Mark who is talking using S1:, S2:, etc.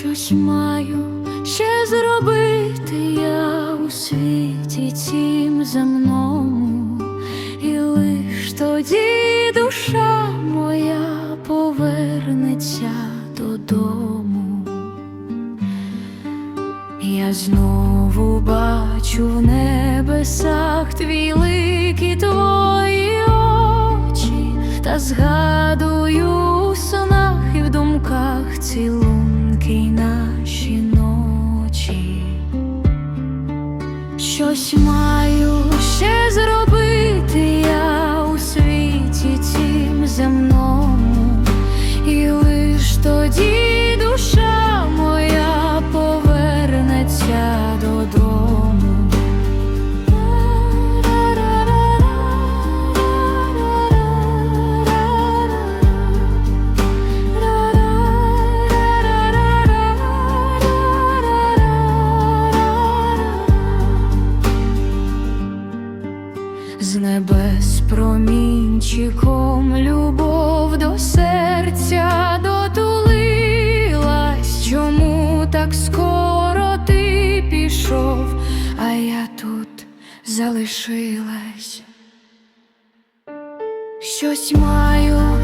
S1: Щось маю ще зробити я у світі цім земному, і лиш тоді душа моя повернеться додому. Я знову бачу в небесах твій лик твої очі, та згадую Щось маю ще зробити я у світі цім земному, і лиш тоді небес промінчиком любов до серця дотулилась, чому так скоро ти пішов, а я тут залишилась. Щось маю